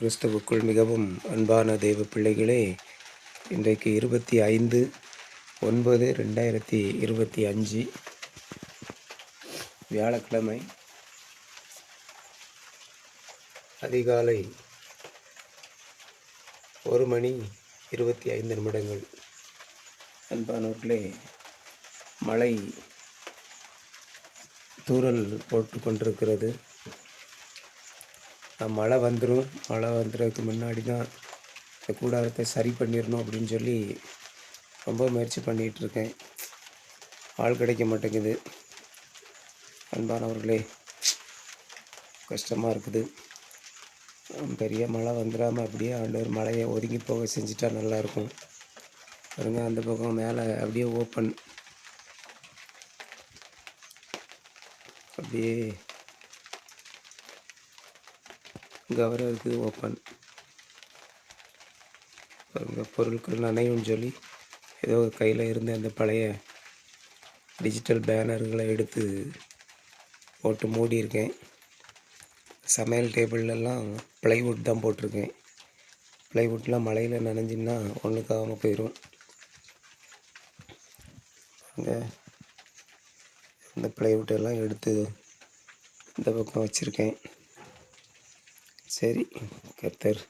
கிறிஸ்துவுக்குள் மிகவும் அன்பான தெய்வ பிள்ளைகளே இன்றைக்கு இருபத்தி ஐந்து ஒன்பது ரெண்டாயிரத்தி இருபத்தி அஞ்சு வியாழக்கிழமை அதிகாலை ஒரு மணி இருபத்தி ஐந்து நிமிடங்கள். அன்பானவர்களே மழை தூறல் போட்டு கொண்டிருக்கிறது மழை வந்துடும் மழை வந்துடுறதுக்கு முன்னாடி தான் இந்த கூடாரத்தை சரி பண்ணிடணும் அப்படின்னு சொல்லி ரொம்ப முயற்சி பண்ணிகிட்ருக்கேன். ஆள் கிடைக்க மாட்டேங்குது. அன்பானவர்களே கஷ்டமாக இருக்குது. பெரிய மழை வந்துடாமல் அப்படியே ஆண்டவர் மழையை ஒதுங்கி போக செஞ்சுட்டா நல்லாயிருக்கும் பாருங்க அந்த பக்கம் மேலே அப்படியே ஓப்பன். அப்படியே கவரருக்கு ஓப்பன். பாருங்க பொருட்கள் நனையும் சொல்லி ஏதோ கையில் இருந்த அந்த பழைய டிஜிட்டல் பேனர்களை எடுத்து போட்டு மூடியிருக்கேன். சமையல் டேபிள்லலாம் ப்ளைவுட் தான் போட்டிருக்கேன். ப்ளைவுட்லாம் மழையில் நனைஞ்சின்னா ஒன்றுக்காகாமல் போயிடும் அங்கே இந்த ப்ளைவுட் எல்லாம் எடுத்து இந்த பக்கம் வச்சுருக்கேன். சரி கர்த்தர்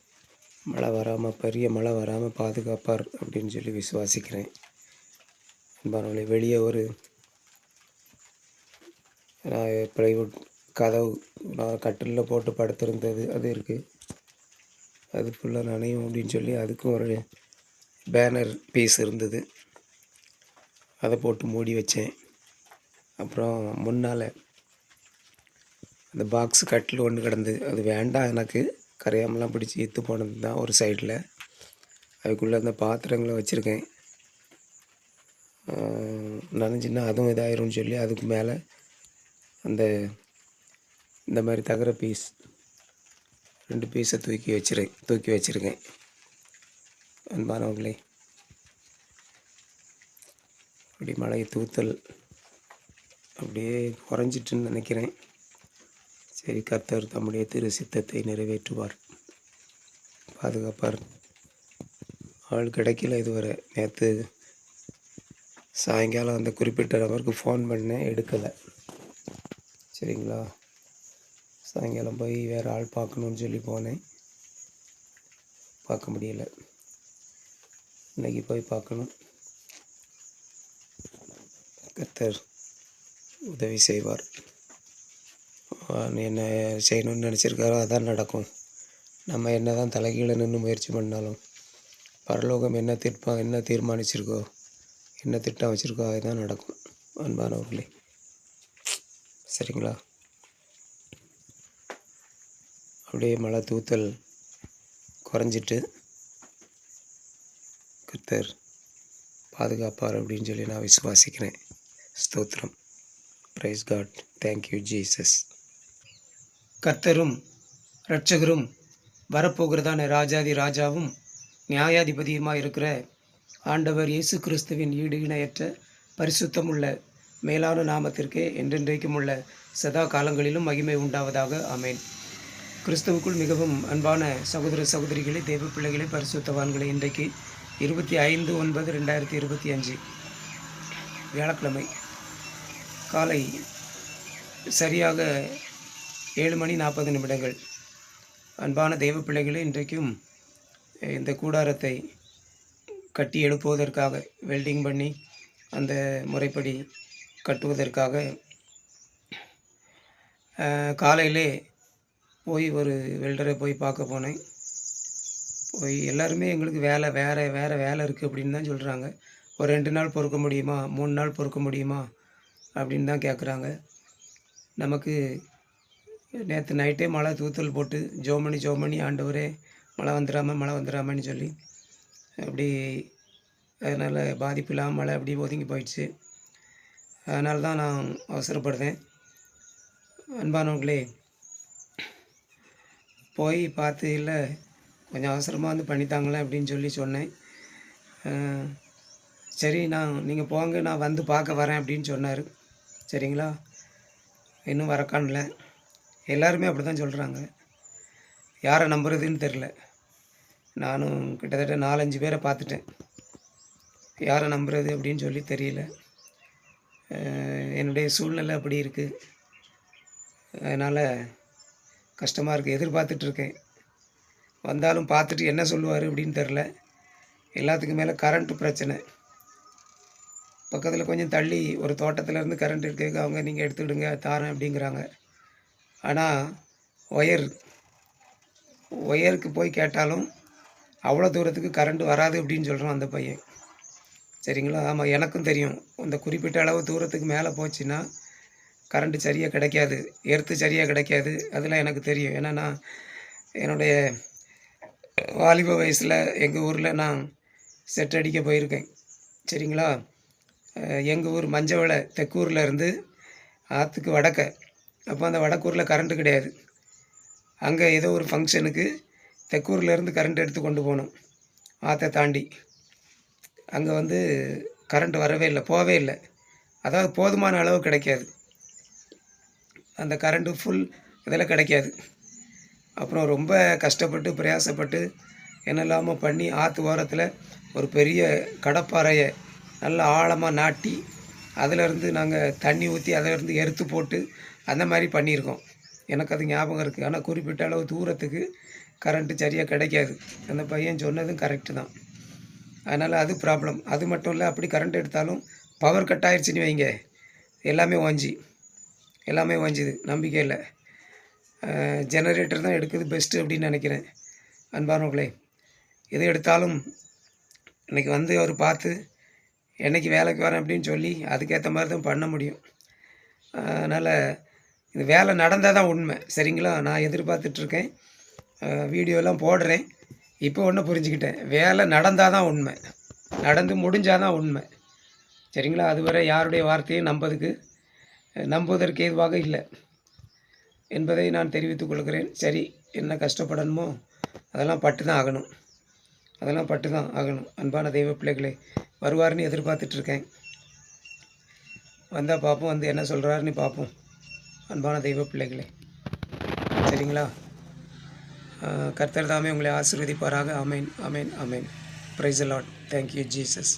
மழை வராமல் பெரிய மழை வராமல் பாதுகாப்பார் அப்படின்னு சொல்லி விசுவாசிக்கிறேன். அன்பானவர்களே வெளியே ஒரு நான் ப்ளைவுட் கதவு நான் கட்டிலில் போட்டு படுத்திருந்தது அது இருக்குது அது ஃபுல்லாக நனையும் அப்படின்னு சொல்லி அதுக்கும் ஒரு பேனர் பீஸ் இருந்தது. அதை போட்டு மூடி வச்சேன். அப்புறம் முன்னால் அந்த பாக்ஸ் கட்டில் ஒன்று கிடந்து. அது வேண்டாம் எனக்கு. கரையாமலாம் பிடிச்சி இத்து போனது தான் ஒரு சைடில் அதுக்குள்ளே அந்த பாத்திரங்களை வச்சுருக்கேன். நினச்சின்னா அதுவும் இதாயிரும்னு சொல்லி அதுக்கு மேலே அந்த இந்த மாதிரி தகர பீஸ் ரெண்டு பீஸை தூக்கி வச்சிருக்கேன் தூக்கி வச்சுருக்கேன். அன்பானவங்களே அப்படி மழை தூத்தல் அப்படியே குறைஞ்சிட்டுன்னு நினைக்கிறேன். சரி கர்த்தர் தம்முடைய திரு சித்தத்தை நிறைவேற்றுவார். பாதுகாப்பார். ஆள் கிடைக்கல இதுவரை. நேற்று சாயங்காலம் அந்த குறிப்பிட்ட நபருக்கு ஃபோன் பண்ணேன் எடுக்கலை. சரிங்களா? சாயங்காலம் போய் வேறு ஆள் பார்க்கணுன்னு சொல்லி போனேன். பார்க்க முடியல. இன்னைக்கு போய் பார்க்கணும். கர்த்தர் உதவி செய்வார். என்ன செய்யணும்னு நினச்சிருக்காரோ அதான் நடக்கும். நம்ம என்ன தான் தலைகீழ நின்று முயற்சி பண்ணாலும் பரலோகம் என்ன திட்டம் என்ன தீர்மானிச்சிருக்கோ என்ன திட்டம் வச்சுருக்கோ அதுதான் நடக்கும். அன்பானவர்களே. சரிங்களா? அப்படியே மழை தூத்தல் குறைஞ்சிட்டு கர்த்தர் பாதுகாப்பார் அப்படின்னு சொல்லி நான் விசுவாசிக்கிறேன். ஸ்தோத்திரம். ப்ரைஸ் காட் தேங்க்யூ ஜீசஸ் கர்த்தரும் இரட்சகரும் வரப்போகிறதான ராஜாதி ராஜாவும் நியாயாதிபதியுமாக இருக்கிற ஆண்டவர் இயேசு கிறிஸ்துவின் ஈடு இணையற்ற பரிசுத்தமுள்ள மேலான நாமத்திற்கே என்றென்றைக்கும் உள்ள சதா காலங்களிலும் மகிமை உண்டாவதாக. அமேன் கிறிஸ்துவுக்குள் மிகவும் அன்பான சகோதர சகோதரிகளை தெய்வ பிள்ளைகளை பரிசுத்தவான்களை இன்றைக்கு இருபத்தி ஐந்து ஒன்பது ரெண்டாயிரத்தி இருபத்தி அஞ்சு வியாழக்கிழமை. காலை சரியாக ஏழு மணி நாற்பது நிமிடங்கள். அன்பான தெய்வ பிள்ளைகளே இன்றைக்கும் இந்த கூடாரத்தை கட்டி எழுப்புவதற்காக வெல்டிங் பண்ணி அந்த முறைப்படி கட்டுவதற்காக காலையிலே போய் ஒரு வெல்டரை போய் பார்க்க போனேன். போய் எல்லாருமே எங்களுக்கு வேலை வேறு வேறு வேலை இருக்குது அப்படின்னு தான் சொல்கிறாங்க ஒரு ரெண்டு நாள் பொறுக்க முடியுமா? மூணு நாள் பொறுக்க முடியுமா? அப்படின்னு தான் கேட்குறாங்க நமக்கு நேற்று நைட்டே மழை தூத்தல் போட்டு ஜோமணி ஜோமணி ஆண்டவரே மழை வந்துடாம மழை வந்துடாமன்னு சொல்லி அப்படி அதனால் பாதிப்பு இல்லாமல் மழை அப்படி ஒதுங்கி போயிடுச்சு. அதனால தான் நான் அவசரப்படுறேன். அன்பானவங்களே போய் பார்த்து இல்லை கொஞ்சம் அவசரமாக வந்து பண்ணித்தாங்களே அப்படின்னு சொல்லி சொன்னேன். சரி நான் நீங்கள் போங்க நான் வந்து பார்க்க வரேன் அப்படின்னு சொன்னார். சரிங்களா? இன்னும் வர காணல எல்லாருமே அப்படி தான் சொல்கிறாங்க யாரை நம்புறதுன்னு தெரில நானும் கிட்டத்தட்ட நாலஞ்சு பேரை பார்த்துட்டேன். யாரை நம்புறது அப்படின்னு சொல்லி தெரியல. என்னுடைய சூழ்நிலை அப்படி இருக்குது அதனால் கஷ்டமாக இருக்குது எதிர்பார்த்துட்ருக்கேன் வந்தாலும் பார்த்துட்டு என்ன சொல்லுவார் அப்படின்னு தெரில எல்லாத்துக்கும் மேலே கரண்ட்டு பிரச்சனை. பக்கத்தில் கொஞ்சம் தள்ளி ஒரு தோட்டத்தில் இருந்து கரண்ட் இருக்கு அவங்க நீங்கள் எடுத்துக்கிடுங்க தாரேன் அப்படிங்கிறாங்க. ஆனால் ஒயர் ஒயருக்கு போய் கேட்டாலும் அவ்வளோ தூரத்துக்கு கரண்ட் வராது அப்படின்னு சொல்கிறான் அந்த பையன். சரிங்களா? ஆமாம் எனக்கும் தெரியும். இந்த குறிப்பிட்ட அளவு தூரத்துக்கு மேலே போச்சுன்னா கரண்ட்டு சரியாக கிடைக்காது. எர்த்து சரியாக கிடைக்காது. அதெல்லாம் எனக்கு தெரியும். ஏன்னா நான் என்னுடைய வாலிப வயசில் எங்கள் ஊரில் நான் செட் அடிக்க போயிருக்கேன். சரிங்களா? எங்கள் ஊர் மஞ்சவளை தெக்கூரில் இருந்து ஆற்றுக்கு வடக்க. அப்போ அந்த வடக்கூரில் கரண்ட்டு கிடையாது. அங்கே ஏதோ ஒரு ஃபங்க்ஷனுக்கு தெக்கூர்லேருந்து கரண்ட் எடுத்து கொண்டு போகணும். ஆற்றை தாண்டி. அங்கே வந்து கரண்ட் வரவே இல்லை போகவே இல்லை. அதாவது போதுமான அளவு கிடைக்காது. அந்த கரண்ட்டு ஃபுல் இதெல்லாம் கிடைக்காது. அப்புறம் ரொம்ப கஷ்டப்பட்டு பிரயாசப்பட்டு என்னெல்லாமோ பண்ணி ஆற்று ஓரத்தில் ஒரு பெரிய கடப்பாறையை நல்லா ஆழமாக நாட்டி அதிலிருந்து நாங்கள் தண்ணி ஊற்றி அதிலிருந்து எருத்து போட்டு அந்த மாதிரி பண்ணியிருக்கோம். எனக்கு அது ஞாபகம் இருக்குது ஆனால் குறிப்பிட்ட அளவு தூரத்துக்கு கரண்ட்டு சரியாக கிடைக்காது. அந்த பையன் சொன்னதும் கரெக்டு தான். அதனால் அது ப்ராப்ளம் அது மட்டும் இல்லை அப்படி கரண்ட் எடுத்தாலும் பவர் கட் ஆயிடுச்சுன்னு வைங்க. எல்லாமே ஓஞ்சி. எல்லாமே ஓஞ்சுது. நம்பிக்கை இல்லை. ஜெனரேட்டர் தான் எடுக்குது பெஸ்ட்டு அப்படின்னு நினைக்கிறேன். அன்பானவர்களே எது எடுத்தாலும் இன்னைக்கு வந்து அவர் பார்த்து என்னைக்கு வேலைக்கு வரேன் அப்படின்னு சொல்லி அதுக்கேற்ற மாதிரி தான் பண்ண முடியும். அதனால் இது வேலை நடந்தால் தான் உண்மை. சரிங்களா? நான் எதிர்பார்த்துட்ருக்கேன். வீடியோலாம் போடுறேன். இப்போ ஒன்று புரிஞ்சுக்கிட்டேன். வேலை நடந்தால் தான் உண்மை. நடந்து முடிஞ்சால் தான் உண்மை. சரிங்களா? அதுவரை யாருடைய வார்த்தையும் நம்பதுக்கு நம்புவதற்கு ஏதுவாக இல்லை என்பதை நான் தெரிவித்துக் கொள்கிறேன். சரி என்ன கஷ்டப்படணுமோ அதெல்லாம் பட்டு தான் ஆகணும். அதெல்லாம் பட்டு தான் ஆகணும். அன்பான தெய்வ பிள்ளைகளே வருவார்னு எதிர்பார்த்துட்ருக்கேன். வந்தால் பார்ப்போம் வந்து என்ன சொல்கிறாருன்னு பார்ப்போம் அன்பான தெய்வ பிள்ளைகளே சரிங்களா? கர்த்தர் தாமே உங்களை ஆசிர்வதிப்பாராக. Amen amen amen praise Lord thank you Jesus